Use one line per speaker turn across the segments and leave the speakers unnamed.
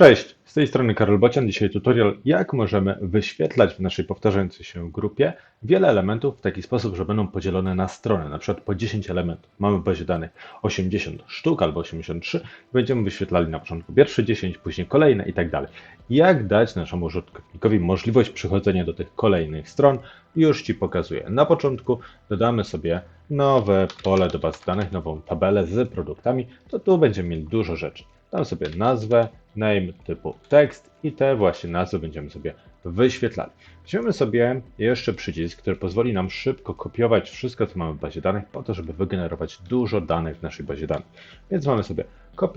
Cześć, z tej strony Karol Bocian. Dzisiaj tutorial, jak możemy wyświetlać w naszej powtarzającej się grupie wiele elementów w taki sposób, że będą podzielone na strony, na przykład po 10 elementów. Mamy w bazie danych 80 sztuk albo 83, będziemy wyświetlali na początku pierwsze 10, później kolejne i tak dalej. Jak dać naszemu użytkownikowi możliwość przechodzenia do tych kolejnych stron? Już Ci pokazuję. Na początku dodamy sobie nowe pole do baz danych, nową tabelę z produktami, to tu będziemy mieli dużo rzeczy. Dam sobie nazwę, name typu tekst i te właśnie nazwy będziemy sobie wyświetlali. Weźmiemy sobie jeszcze przycisk, który pozwoli nam szybko kopiować wszystko, co mamy w bazie danych, po to, żeby wygenerować dużo danych w naszej bazie danych. Więc mamy sobie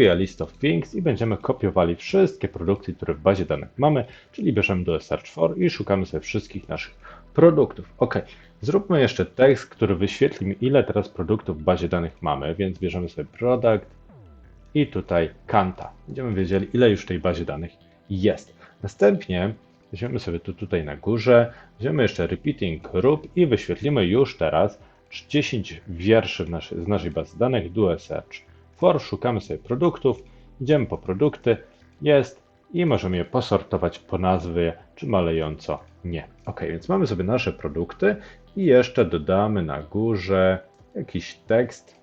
a list of things i będziemy kopiowali wszystkie produkty, które w bazie danych mamy, czyli bierzemy do search for i szukamy sobie wszystkich naszych produktów. Ok, zróbmy jeszcze tekst, który wyświetli mi, ile teraz produktów w bazie danych mamy, więc bierzemy sobie product, i tutaj kanta. Będziemy wiedzieli, ile już w tej bazie danych jest. Następnie weźmiemy sobie tu tutaj na górze, weźmiemy jeszcze repeating group i wyświetlimy już teraz 10 wierszy naszej, z naszej bazy danych dual search. For szukamy sobie produktów, idziemy po produkty, jest i możemy je posortować po nazwie, czy malejąco nie. Ok, więc mamy sobie nasze produkty i jeszcze dodamy na górze jakiś tekst,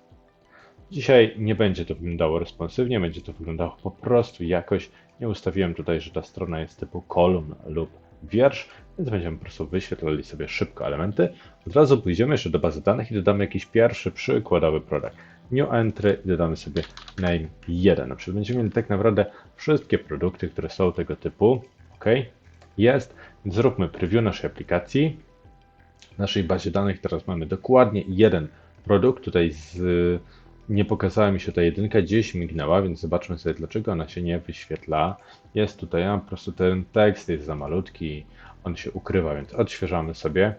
Dzisiaj nie będzie to wyglądało responsywnie, będzie to wyglądało po prostu jakoś. Nie ustawiłem tutaj, że ta strona jest typu kolumn lub wiersz, więc będziemy po prostu wyświetlali sobie szybko elementy. Od razu pójdziemy jeszcze do bazy danych i dodamy jakiś pierwszy przykładowy produkt. New entry i dodamy sobie name 1. Na przykład będziemy mieli tak naprawdę wszystkie produkty, które są tego typu. OK, jest. Zróbmy preview naszej aplikacji. W naszej bazie danych teraz mamy dokładnie jeden produkt. Tutaj z nie pokazała mi się ta jedynka, gdzieś mignęła, więc zobaczmy sobie, dlaczego ona się nie wyświetla. Jest tutaj, a po prostu ten tekst jest za malutki, on się ukrywa, więc odświeżamy sobie.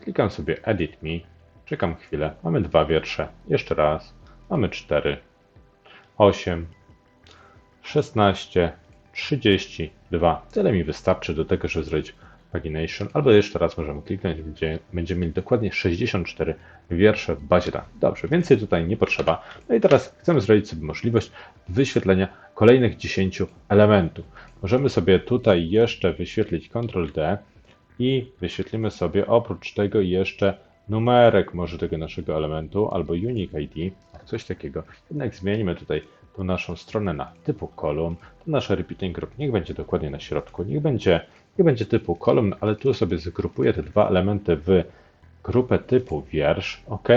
Klikam sobie Edit Me, czekam chwilę, mamy dwa wiersze, jeszcze raz, mamy cztery, osiem, szesnaście, trzydzieści dwa. Tyle mi wystarczy do tego, żeby zrobić pagination, albo jeszcze raz możemy kliknąć, gdzie będziemy mieli dokładnie 64 wiersze w bazie danych. Dobrze, więcej tutaj nie potrzeba. No i teraz chcemy zrobić sobie możliwość wyświetlenia kolejnych 10 elementów. Możemy sobie tutaj jeszcze wyświetlić Ctrl-D i wyświetlimy sobie oprócz tego jeszcze numerek może tego naszego elementu albo unique ID, coś takiego. Jednak zmienimy tutaj tą naszą stronę na typu kolumn. To nasze repeating group niech będzie dokładnie na środku, niech będzie i będzie typu kolumn, ale tu sobie zgrupuję te dwa elementy w grupę typu wiersz, ok?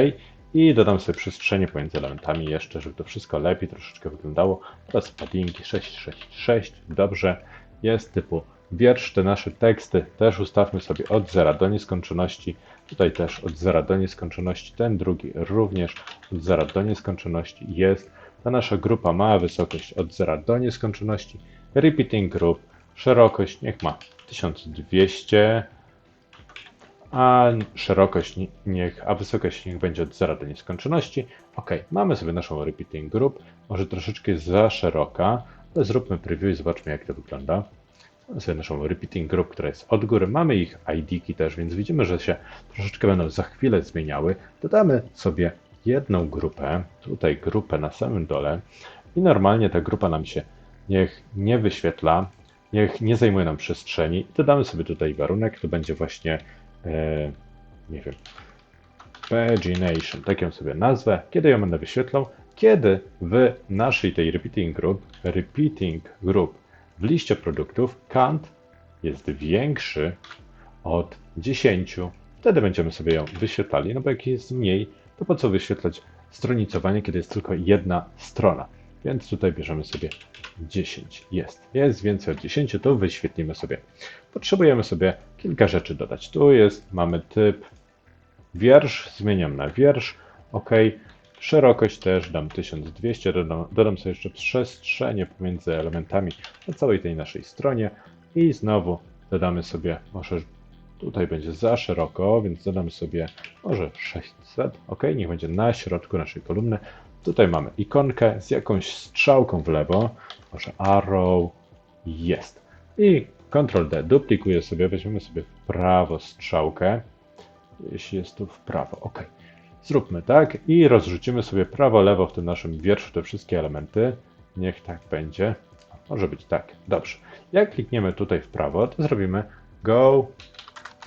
I dodam sobie przestrzenie pomiędzy elementami jeszcze, żeby to wszystko lepiej troszeczkę wyglądało. Teraz paddingi 666, dobrze, jest typu wiersz. Te nasze teksty też ustawmy sobie od zera do nieskończoności. Tutaj też od zera do nieskończoności. Ten drugi również od zera do nieskończoności jest. Ta nasza grupa ma wysokość od zera do nieskończoności. Repeating group, szerokość niech ma 1200, a szerokość niech, a wysokość niech będzie od 0 do nieskończoności. Ok, mamy sobie naszą repeating group, może troszeczkę za szeroka, ale zróbmy preview i zobaczmy jak to wygląda. Mamy sobie naszą repeating group, która jest od góry, mamy ich ID-ki też, więc widzimy, że się troszeczkę będą za chwilę zmieniały. Dodamy sobie jedną grupę, tutaj grupę na samym dole i normalnie ta grupa nam się niech nie wyświetla, niech nie zajmuje nam przestrzeni. Dodamy sobie tutaj warunek, to będzie właśnie, e, nie wiem, pagination, tak ją sobie nazwę. Kiedy ją będę wyświetlał? Kiedy w naszej tej repeating group, repeating group w liście produktów count jest większy od 10, wtedy będziemy sobie ją wyświetlali, no bo jak jest mniej, to po co wyświetlać stronicowanie, kiedy jest tylko jedna strona. Więc tutaj bierzemy sobie 10. Jest. Jest więcej od 10, to wyświetlimy sobie. Potrzebujemy sobie kilka rzeczy dodać. Tu jest, mamy typ wiersz, zmieniam na wiersz. OK. Szerokość też dam 1200, dodam, dodam sobie jeszcze przestrzenie pomiędzy elementami na całej tej naszej stronie i znowu dodamy sobie, może tutaj będzie za szeroko, więc dodam sobie może 600, ok, niech będzie na środku naszej kolumny. Tutaj mamy ikonkę z jakąś strzałką w lewo, może arrow, jest. I Ctrl D duplikuję sobie, weźmiemy sobie w prawo strzałkę, jeśli jest tu w prawo, ok. Zróbmy tak i rozrzucimy sobie prawo, lewo w tym naszym wierszu te wszystkie elementy. Niech tak będzie. Może być tak. Dobrze. Jak klikniemy tutaj w prawo, to zrobimy go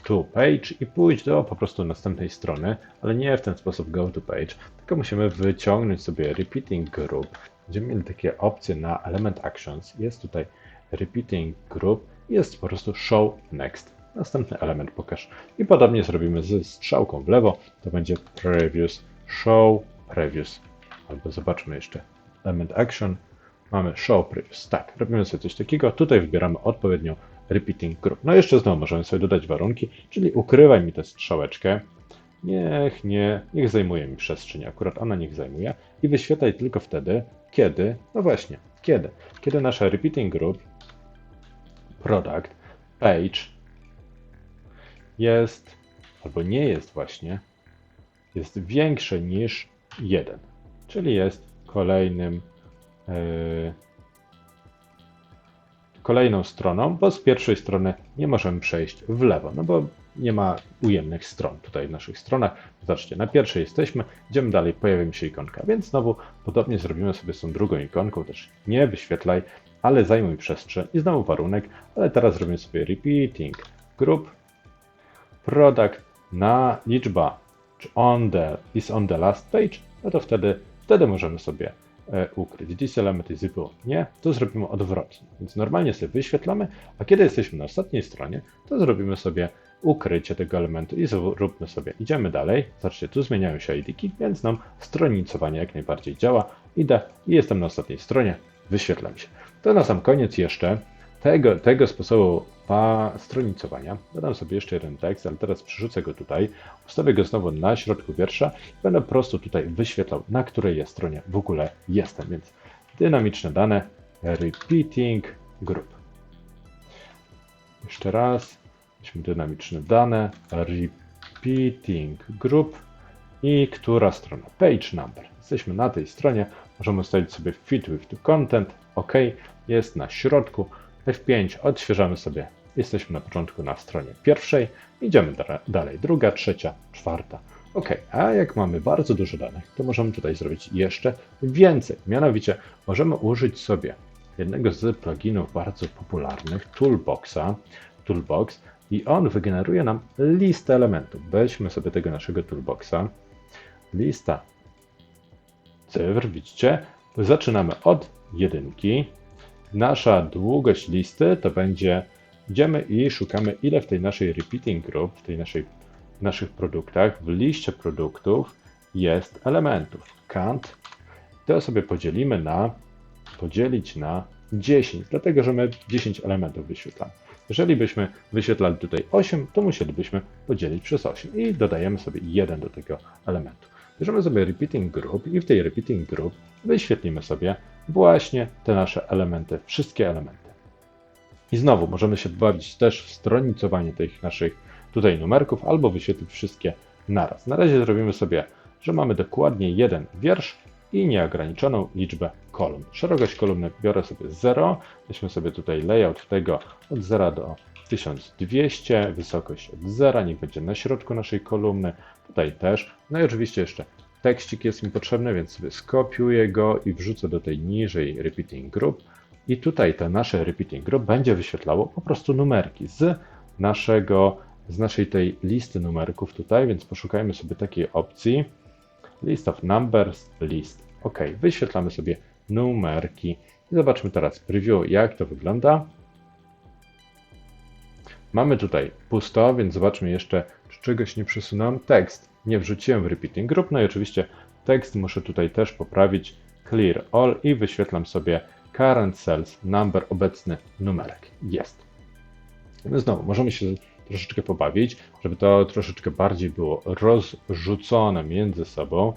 to page i pójść do po prostu następnej strony, ale nie w ten sposób go to page, tylko musimy wyciągnąć sobie repeating group. Będziemy mieli takie opcje na element actions. Jest tutaj repeating group, jest po prostu show next. Następny element pokaż. I podobnie zrobimy ze strzałką w lewo, to będzie previous, show previous. Albo zobaczmy jeszcze element action. Mamy show previous. Tak, robimy sobie coś takiego. Tutaj wybieramy odpowiednią repeating group. No jeszcze znowu możemy sobie dodać warunki, czyli ukrywaj mi tę strzałeczkę. Niech nie, niech zajmuje mi przestrzeń, akurat ona niech zajmuje i wyświetlaj tylko wtedy, kiedy, no właśnie, kiedy, kiedy nasza repeating group product page jest, albo nie jest właśnie, jest większe niż 1, czyli jest kolejnym yy, kolejną stroną, bo z pierwszej strony nie możemy przejść w lewo, no bo nie ma ujemnych stron tutaj w naszych stronach. Zobaczcie, na pierwszej jesteśmy, idziemy dalej, pojawia mi się ikonka, więc znowu podobnie zrobimy sobie z tą drugą ikonką, też nie wyświetlaj, ale zajmuj przestrzeń i znowu warunek, ale teraz zrobimy sobie repeating group product na liczba on the, is on the last page, no to wtedy, wtedy możemy sobie ukryć. This element is equal. Nie, to zrobimy odwrotnie. Więc normalnie sobie wyświetlamy, a kiedy jesteśmy na ostatniej stronie, to zrobimy sobie ukrycie tego elementu i zróbmy sobie. Idziemy dalej. Zobaczcie, tu zmieniają się IDki, więc nam stronicowanie jak najbardziej działa. Idę i jestem na ostatniej stronie. Wyświetlam się. To na sam koniec jeszcze tego, tego sposobu pa stronicowania. Dodam sobie jeszcze jeden tekst, ale teraz przerzucę go tutaj. Ustawię go znowu na środku wiersza i będę po prostu tutaj wyświetlał, na której ja stronie w ogóle jestem. Więc dynamiczne dane, repeating group. Jeszcze raz, weźmy dynamiczne dane, repeating group i która strona? Page number. Jesteśmy na tej stronie, możemy ustalić sobie fit with to content, OK, jest na środku. F5 odświeżamy sobie. Jesteśmy na początku na stronie pierwszej. Idziemy da dalej. Druga, trzecia, czwarta. OK, a jak mamy bardzo dużo danych, to możemy tutaj zrobić jeszcze więcej. Mianowicie możemy użyć sobie jednego z pluginów bardzo popularnych, Toolboxa, Toolbox, i on wygeneruje nam listę elementów. Weźmy sobie tego naszego Toolboxa. Lista cyfr, widzicie? Zaczynamy od jedynki, nasza długość listy to będzie, idziemy i szukamy ile w tej naszej repeating group, w tej naszej, naszych produktach, w liście produktów jest elementów. Count, to sobie podzielimy na, podzielić na 10, dlatego że my 10 elementów wyświetlamy. Jeżeli byśmy wyświetlali tutaj 8, to musielibyśmy podzielić przez 8 i dodajemy sobie 1 do tego elementu. Bierzemy sobie repeating group i w tej repeating group wyświetlimy sobie właśnie te nasze elementy, wszystkie elementy. I znowu możemy się bawić też w stronicowanie tych naszych tutaj numerków albo wyświetlić wszystkie naraz. Na razie zrobimy sobie, że mamy dokładnie jeden wiersz i nieograniczoną liczbę kolumn. Szerokość kolumny biorę sobie 0, weźmy sobie tutaj layout tego od 0 do 1200, wysokość od 0, niech będzie na środku naszej kolumny, tutaj też. No i oczywiście jeszcze tekstik jest mi potrzebny, więc sobie skopiuję go i wrzucę do tej niżej repeating group. I tutaj te nasze repeating group będzie wyświetlało po prostu numerki z naszego, z naszej tej listy numerków tutaj, więc poszukajmy sobie takiej opcji. List of numbers, list. OK, wyświetlamy sobie numerki. I zobaczmy teraz preview, jak to wygląda. Mamy tutaj pusto, więc zobaczmy jeszcze, czy czegoś nie przesunąłem. Tekst nie wrzuciłem w repeating group, no i oczywiście tekst muszę tutaj też poprawić. Clear all i wyświetlam sobie current cells, number, obecny numerek. Jest. No znowu, możemy się troszeczkę pobawić, żeby to troszeczkę bardziej było rozrzucone między sobą,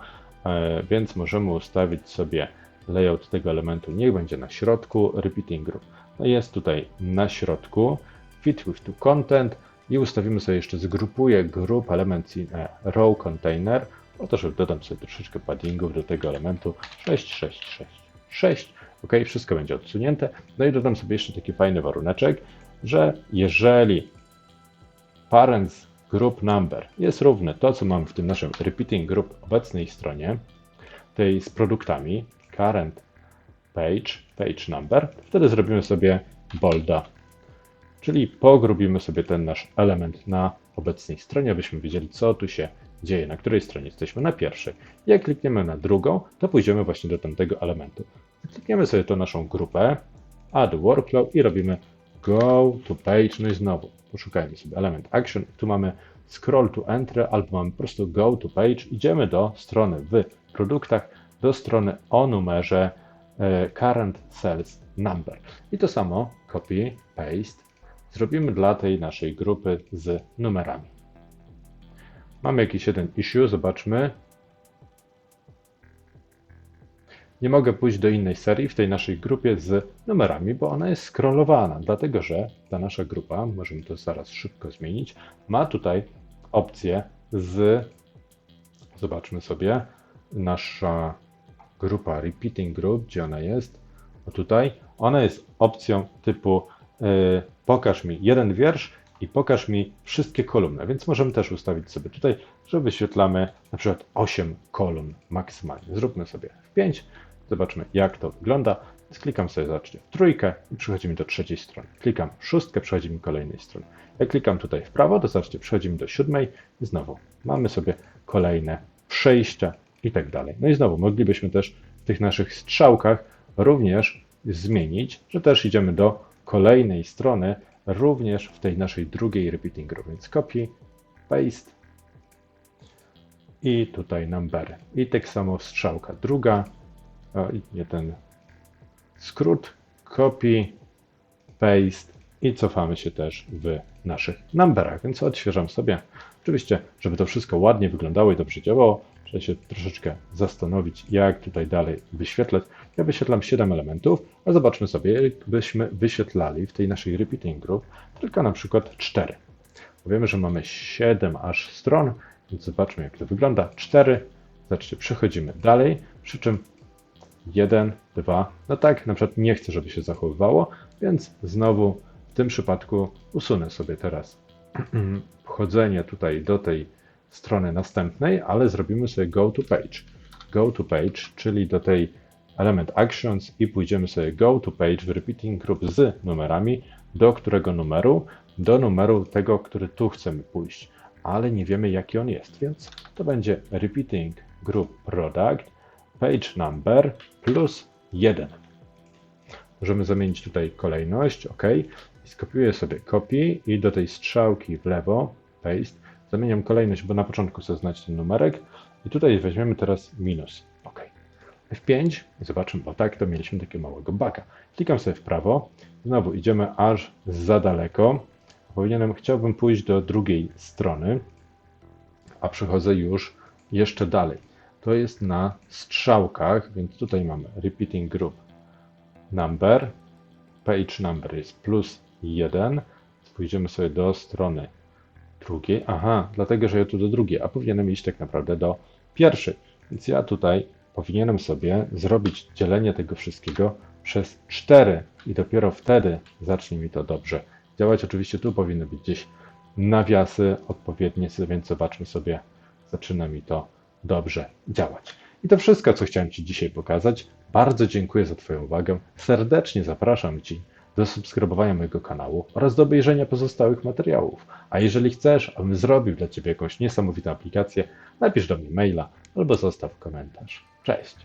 e, więc możemy ustawić sobie layout tego elementu, niech będzie na środku, repeating group. No jest tutaj na środku, fit with to content i ustawimy sobie jeszcze zgrupuję group element in row container, po to, żeby dodam sobie troszeczkę paddingów do tego elementu 6, 6, 6, 6. OK, wszystko będzie odsunięte. No i dodam sobie jeszcze taki fajny waruneczek, że jeżeli parents group number jest równe to, co mam w tym naszym repeating group obecnej stronie, tej z produktami, current page, page number, wtedy zrobimy sobie bolda, czyli pogrubimy sobie ten nasz element na obecnej stronie, abyśmy wiedzieli, co tu się dzieje, na której stronie jesteśmy, na pierwszej. Jak klikniemy na drugą, to pójdziemy właśnie do tamtego elementu. Klikniemy sobie tą naszą grupę, add workflow i robimy go to page, no i znowu poszukajmy sobie element action. Tu mamy scroll to entry albo mamy po prostu go to page. Idziemy do strony w produktach, do strony o numerze e, current sales number. I to samo copy, paste zrobimy dla tej naszej grupy z numerami. Mamy jakiś jeden issue, zobaczmy. Nie mogę pójść do innej serii w tej naszej grupie z numerami, bo ona jest scrollowana, dlatego że ta nasza grupa, możemy to zaraz szybko zmienić, ma tutaj opcję z, zobaczmy sobie, nasza grupa Repeating Group, gdzie ona jest, o tutaj, ona jest opcją typu y, pokaż mi jeden wiersz i pokaż mi wszystkie kolumny, więc możemy też ustawić sobie tutaj, że wyświetlamy na przykład 8 kolumn maksymalnie. Zróbmy sobie F5, zobaczmy jak to wygląda. Więc klikam sobie, zobaczcie, w trójkę i przychodzi mi do trzeciej strony. Klikam w szóstkę, przychodzi mi kolejnej strony. Jak klikam tutaj w prawo, to zobaczcie, przychodzi mi do siódmej i znowu mamy sobie kolejne przejścia i tak dalej. No i znowu moglibyśmy też w tych naszych strzałkach również zmienić, że też idziemy do kolejnej strony, również w tej naszej drugiej repeating group. Więc copy, paste i tutaj number. I tak samo strzałka druga, o, i nie ten skrót, copy, paste i cofamy się też w naszych numberach, więc odświeżam sobie. Oczywiście, żeby to wszystko ładnie wyglądało i dobrze działało, trzeba się troszeczkę zastanowić, jak tutaj dalej wyświetlać. Ja wyświetlam 7 elementów, a zobaczmy sobie, jakbyśmy wyświetlali w tej naszej repeating group tylko na przykład 4. Wiemy, że mamy 7 aż stron, więc zobaczmy, jak to wygląda. 4, zobaczcie, przechodzimy dalej, przy czym 1, 2, no tak, na przykład nie chcę, żeby się zachowywało, więc znowu w tym przypadku usunę sobie teraz wchodzenie tutaj do tej strony następnej, ale zrobimy sobie go to page. Go to page, czyli do tej element actions i pójdziemy sobie go to page w repeating group z numerami, do którego numeru? Do numeru tego, który tu chcemy pójść, ale nie wiemy jaki on jest, więc to będzie repeating group product page number plus 1. Możemy zamienić tutaj kolejność, ok. Skopiuję sobie copy i do tej strzałki w lewo, paste, zamieniam kolejność, bo na początku chcę znać ten numerek i tutaj weźmiemy teraz minus, ok. F5 i zobaczymy, bo tak to mieliśmy takiego małego baka. Klikam sobie w prawo, znowu idziemy aż za daleko. Powinienem, chciałbym pójść do drugiej strony, a przechodzę już jeszcze dalej. To jest na strzałkach, więc tutaj mamy repeating group number, page number jest plus 1. Pójdziemy sobie do strony drugiej. Aha, dlatego, że ja tu do drugiej, a powinienem iść tak naprawdę do pierwszej. Więc ja tutaj powinienem sobie zrobić dzielenie tego wszystkiego przez 4 i dopiero wtedy zacznie mi to dobrze działać. Oczywiście tu powinny być gdzieś nawiasy odpowiednie, więc zobaczmy sobie, zaczyna mi to dobrze działać. I to wszystko, co chciałem Ci dzisiaj pokazać. Bardzo dziękuję za Twoją uwagę. Serdecznie zapraszam Ci do subskrybowania mojego kanału oraz do obejrzenia pozostałych materiałów. A jeżeli chcesz, abym zrobił dla Ciebie jakąś niesamowitą aplikację, napisz do mnie maila albo zostaw komentarz. Cześć!